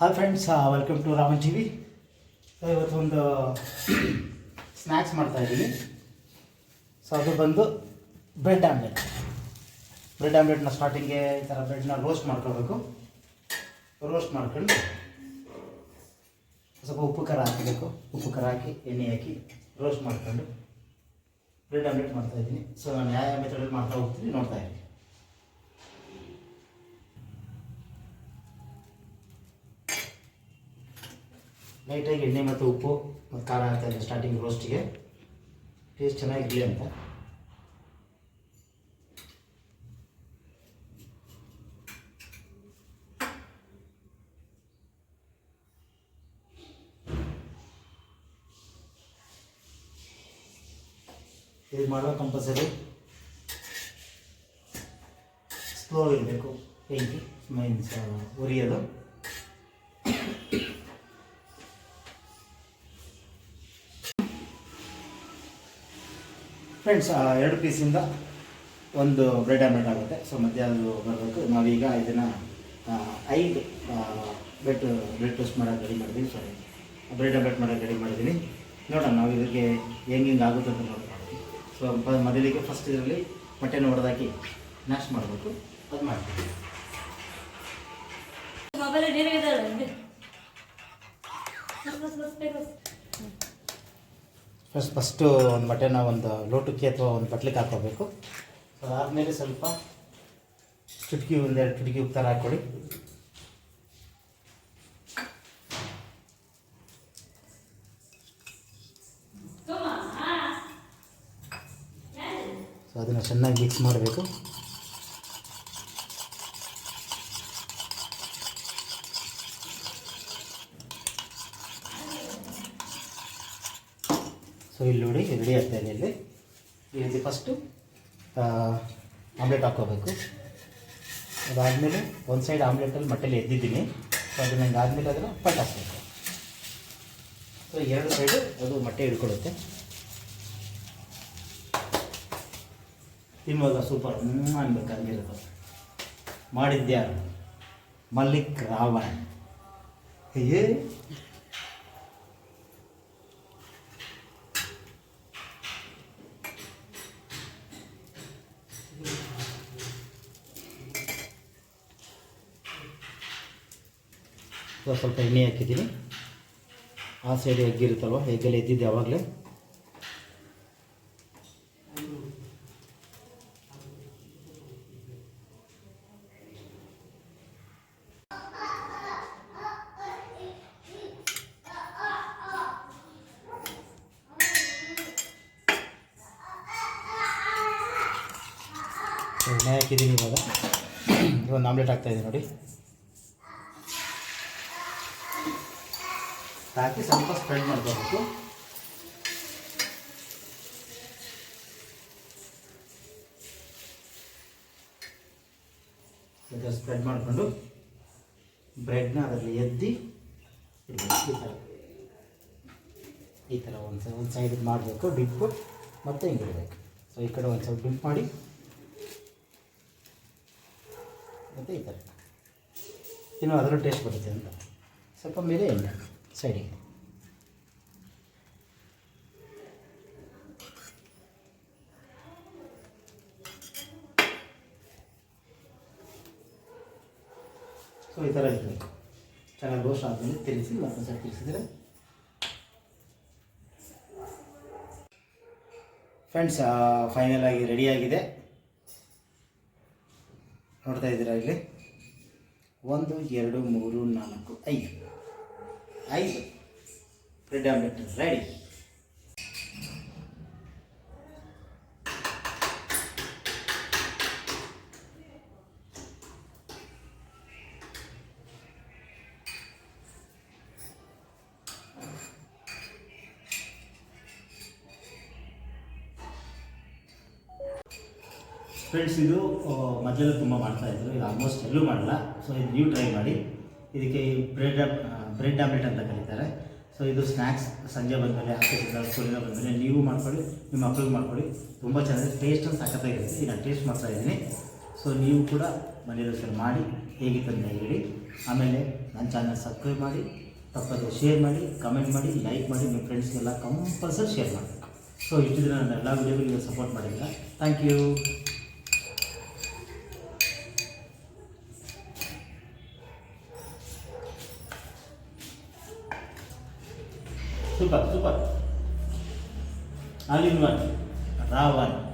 Hi friends welcome to Raman T V so ಇವತ್ತು ಒಂದು snacks ಮಾಡ್ತಾ ಇದ್ದೀನಿ ಸೊ ಅದು ಬಂದು ಬ್ರೆಡ್ ಆಮ್ಲೆಟ್ ಬ್ರೆಡ್ ಆಮ್ಲೆಟ್ನ ಸ್ಟಾರ್ಟಿಂಗ್ಗೆ ಈ ಥರ ಬ್ರೆಡ್ನ ರೋಸ್ಟ್ ಮಾಡ್ಕೋಬೇಕು ರೋಸ್ಟ್ ಮಾಡ್ಕೊಂಡು ಸ್ವಲ್ಪ ಉಪ್ಪು ಖಾರ ಹಾಕಬೇಕು. ಉಪ್ಪು ಖಾರ ಹಾಕಿ, ಎಣ್ಣೆ ಹಾಕಿ ರೋಸ್ಟ್ ಮಾಡ್ಕೊಂಡು ಬ್ರೆಡ್ ಆಮ್ಲೆಟ್ ಮಾಡ್ತಾ ಇದ್ದೀನಿ ಸೊ ನಾನು ಯಾವ ಯಾವ ಮೆಥಡಲ್ಲಿ ಮಾಡ್ತಾ ಹೋಗ್ತೀನಿ ನೋಡ್ತಾ ಲೈಟಾಗಿ ಎಣ್ಣೆ ಮತ್ತು ಉಪ್ಪು ಮತ್ತು ಖಾರ ಹಾಕ್ತಾ ಇದ್ದೀನಿ ಸ್ಟಾರ್ಟಿಂಗ್ ರೋಸ್ಟಿಗೆ ಟೇಸ್ಟ್ ಚೆನ್ನಾಗಿರಲಿ ಅಂತ. ಇದು ಮಾಡೋ ಕಂಪಲ್ಸರಿ ಸ್ಲೋ ಇರಬೇಕು ಬೆಂಕಿ ಮೈನ್ಸ್ ಉರಿಯೋದು. ಫ್ರೆಂಡ್ಸ್ ಎರಡು ಪೀಸಿಂದ ಒಂದು ಬ್ರೆಡ್ ಆಮ್ಲೆಟ್ ಆಗುತ್ತೆ. ಸೊ ಮಧ್ಯ ಅದು ಬರಬೇಕು. ನಾವೀಗ ಇದನ್ನು ಐದು ಬ್ರೆಡ್ ಬ್ರೆಡ್ ಟೋಸ್ಟ್ ಮಾಡೋಕೆ ರೆಡಿ ಮಾಡಿದ್ದೀನಿ ಸಾರಿ ಬ್ರೆಡ್ ಆಮ್ಲೆಟ್ ಮಾಡೋಕೆ ರೆಡಿ ಮಾಡಿದ್ದೀನಿ ನೋಡೋಣ, ನಾವು ಇದಕ್ಕೆ ಹೆಂಗೆ ಆಗುತ್ತೆ ಅಂತ ನೋಡಿ ಸೊ ಮೊದಲಿಗೆ ಫಸ್ಟ್ ಇದರಲ್ಲಿ ಮೊಟ್ಟೆನ ಹೊಡೆದಾಕಿ ಮ್ಯಾಶ್ ಮಾಡಬೇಕು. ಅದು ಮಾಡ್ತೀವಿ. ಮೊಬೈಲ್ ಫಸ್ಟ್ ಫಸ್ಟು ಒಂದು ಬಟ್ಟೆನ ಒಂದು ಲೋಟಕ್ಕೆ ಅಥವಾ ಒಂದು ಬಟ್ಲಿಗೆ ಹಾಕೋಬೇಕು. ಅದಾದಮೇಲೆ ಸ್ವಲ್ಪ ಚುಟುಕಿ ಒಂದೆರಡು ಚುಟುಕಿ ಥರ ಹಾಕ್ಕೊಡಿ. ಸೊ ಅದನ್ನು ಚೆನ್ನಾಗಿ ಮಿಕ್ಸ್ ಮಾಡಬೇಕು. ಸೊ ಇಲ್ಲಿ ನೋಡಿ ರೆಡಿ ಆಗ್ತಾ ಇದೆ ಇಲ್ಲಿ. ಈ ರೀತಿ ಫಸ್ಟು ಆಮ್ಲೆಟ್ ಹಾಕ್ಕೋಬೇಕು. ಅದಾದಮೇಲೆ ಒಂದು ಸೈಡ್ ಆಮ್ಲೆಟಲ್ಲಿ ಮಟ್ಟೆಲಿ ಎದ್ದಿದ್ದೀನಿ. ಸೊ ಅದು ನಂಗೆ ಆದಮೇಲೆ ಅದನ್ನು ಪಟ್ ಹಾಕ್ಬೇಕು. ಸೊ ಎರಡು ಸೈಡು ಅದು ಮೊಟ್ಟೆ ಹಿಡ್ಕೊಳ್ಳುತ್ತೆ. ತಿನ್ನುವಾಗ ಸೂಪರ್ ಅನ್ಬೇಕು ಹಂಗಿರೋದು ಮಾಡಿದ್ಯಾರು ಮಲ್ಲಿಕ್ ರಾವಣ್. ಏ ಸೊ ಸ್ವಲ್ಪ ಎಣ್ಣೆ ಹಾಕಿದ್ದೀನಿ. ಆ ಸೈಡ್ ಎಗ್ಗಿರುತ್ತಲ್ವ ಎಗ್ಗಲ್ಲಿ ಎದ್ದಿದ್ದು ಯಾವಾಗಲೇ. ಎಣ್ಣೆ ಹಾಕಿದ್ದೀನಿ ಇವಾಗ. ಒಂದು ಆಮ್ಲೆಟ್ ಹಾಕ್ತಾಯಿದ್ದೀನಿ ನೋಡಿ. ಹಾಕಿ ಸ್ವಲ್ಪ ಸ್ಪ್ರೆಡ್ ಮಾಡ್ಕೋಬೇಕು ಸ್ಪ್ರೆಡ್ ಮಾಡಿಕೊಂಡು ಬ್ರೆಡ್ನ ಅದರಲ್ಲಿ ಎದ್ದಿ ಈ ಥರ ಈ ಥರ ಒಂದು ಒಂದು ಸೈಡ್ ಮಾಡಬೇಕು ಡಿಪ್ಪು ಮತ್ತು ಹಿಂಗೆ ಇಡಬೇಕು. ಸೊ ಈ ಕಡೆ ಒಂದು ಸ್ವಲ್ಪ ಡಿಪ್ ಮಾಡಿ. ಮತ್ತು ಈ ಥರ ಇನ್ನು ಅದರ ಟೇಸ್ಟ್ ಬರುತ್ತೆ ಅಂತ. ಸ್ವಲ್ಪ ಮೇಲೆ ಎಣ್ಣೆ ಸೈಡಿಗೆ ಸೊ ಈ ಥರ ಇರಬೇಕು ಚೆನ್ನಾಗಿ ರೋಸ್ಟ್ ಆದಮೇಲೆ ತಿರುಗಿಸಿ ಮತ್ತೊಂದು ಸೈಡ್ ತಿರುಗಿಸಿದ್ರೆ ಫ್ರೆಂಡ್ಸ್ ಫೈನಲ್ ಆಗಿ ರೆಡಿಯಾಗಿದೆ ನೋಡ್ತಾ ಇದ್ದೀರಾ ಇಲ್ಲಿ? ಒಂದು, ಎರಡು, ಮೂರು, ನಾಲ್ಕು, ಐದು. ಐದು. ಬ್ರೆಡ್ ಆಮ್ಲೆಟ್ ರೆಡಿ ಫ್ರೆಂಡ್ಸ್ ಇದು ಮೊದಲೆಲ್ಲ ತುಂಬ ಮಾಡ್ತಾಯಿದ್ರು ಈಗ ಆಲ್ಮೋಸ್ಟ್ ಎಲ್ಲೂ ಮಾಡಲ್ಲ. ಸೊ ಇದು ನೀವು ಟ್ರೈ ಮಾಡಿ. ಇದಕ್ಕೆ ಬ್ರೆಡ್ ಬ್ರೆಡ್ ಆಮ್ಲೆಟ್ ಅಂತ ಕರೀತಾರೆ. ಸೊ ಇದು ಸ್ನ್ಯಾಕ್ಸ್ ಸಂಜೆ ಬಂದಮೇಲೆ ಆಫೀಸಿಂದ ಸ್ಕೂಲಿಂದ ಬಂದಮೇಲೆ ನೀವು ಮಾಡ್ಕೊಳ್ಳಿ, ನಿಮ್ಮ ಮಕ್ಳಿಗೆ ಮಾಡ್ಕೊಳ್ಳಿ. ತುಂಬ ಚೆನ್ನಾಗಿ ಟೇಸ್ಟ್ ಸಖತ್ತಾಗಿರುತ್ತೆ ಈಗ ನಾನು ಟೇಸ್ಟ್ ಮಾಡ್ತಾ ಇದ್ದೀನಿ. ಸೊ ನೀವು ಕೂಡ ಮನೆಯಲ್ಲಿ ಮಾಡಿ, ಹೇಗಿತ್ತು ಅಂತ ಹೇಳಿ. ಆಮೇಲೆ ನನ್ನ ಚಾನಲ್ ಸಬ್ಸ್ಕ್ರೈಬ್ ಮಾಡಿ, ತಪ್ಪದೆ ಶೇರ್ ಮಾಡಿ ಕಮೆಂಟ್ ಮಾಡಿ ಲೈಕ್ ಮಾಡಿ, ನಿಮ್ಮ ಫ್ರೆಂಡ್ಸ್ಗೆಲ್ಲ ಕಂಪಲ್ಸರಿ ಶೇರ್ ಮಾಡಿ. ಸೊ ಇಷ್ಟು ದಿನ ನನ್ನ ಎಲ್ಲ ವೀಡಿಯೋಗಳಿಗೆ ಸಪೋರ್ಟ್ ಮಾಡಿದ್ರೆ thank you Supat, supat. Alinwan, katawan,